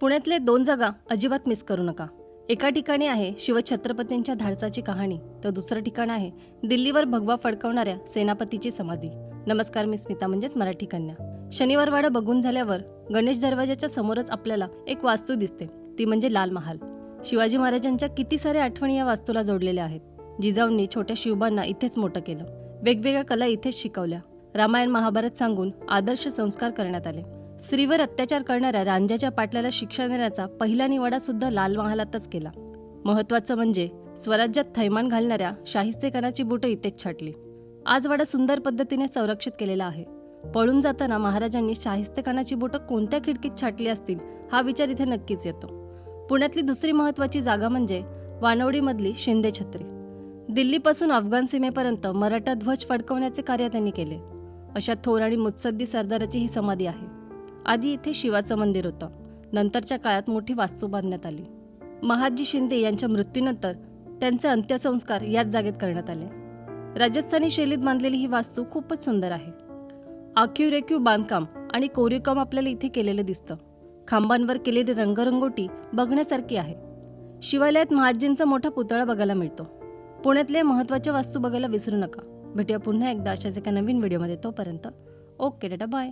पुण्यातले दोन जागा अजिबात मिस करू नका. एका ठिकाणी आहे शिवछत्रपतींच्या धाडसाची कहाणी तर दुसरं ठिकाण आहे दिल्लीवर भगवा फडकवणाऱ्या सेनापतीची समाधी. नमस्कार मी स्मिता म्हणजेच मराठी कन्या. शनिवारवाडा बघून झाल्यावर गणेश दरवाजाच्या समोरच आपल्याला एक वास्तू दिसते ती म्हणजे लाल महाल. शिवाजी महाराजांच्या किती साऱ्या आठवणी या वास्तूला जोडलेल्या आहेत. जिजाऊंनी छोट्या शिवबांना इथेच मोठं केलं. वेगवेगळ्या कला इथेच शिकवल्या. रामायण महाभारत सांगून आदर्श संस्कार करण्यात आले. स्त्रीवर अत्याचार करणाऱ्या रांजाच्या पाटलाला शिक्षा देण्याचा पहिला निवाडा सुद्धा लाल महालातच केला. महत्वाचं म्हणजे स्वराज्यात थैमान घालणाऱ्या शाहिस्तेखानाची बोटं इथेच छाटली. आज वाडा सुंदर पद्धतीने संरक्षित केलेला आहे. पळून जाताना महाराजांनी शाहिस्तेखानाची बोटं कोणत्या खिडकीत छाटली असतील हा विचार इथे नक्कीच येतो. पुण्यातली दुसरी महत्वाची जागा म्हणजे वानवडीमधली शिंदे छत्री. दिल्लीपासून अफगाण सीमेपर्यंत मराठा ध्वज फडकवण्याचे कार्य त्यांनी केले. अशा थोर आणि मुत्सद्दी सरदाराची ही समाधी आहे. आधी इथे शिवाचं मंदिर होतं. नंतरच्या काळात मोठी वास्तू बांधण्यात आली. महाजी शिंदे यांच्या मृत्यूनंतर त्यांचे अंत्यसंस्कार याच जागेत करण्यात आले. राजस्थानी शैलीत बांधलेली ही वास्तू खूपच सुंदर आहे. आखीव रेखीव बांधकाम आणि कोरीवकाम आपल्याला इथे केलेलं दिसतं. खांबांवर केलेली रंगरंगोटी बघण्यासारखी आहे. शिवालयात महाजींचा मोठा पुतळा बघायला मिळतो. पुण्यातल्या महत्त्वाच्या वास्तू बघायला विसरू नका. भेटूया पुन्हा एकदा अशाच एका नवीन व्हिडिओमध्ये. तोपर्यंत ओके डेटा बाय.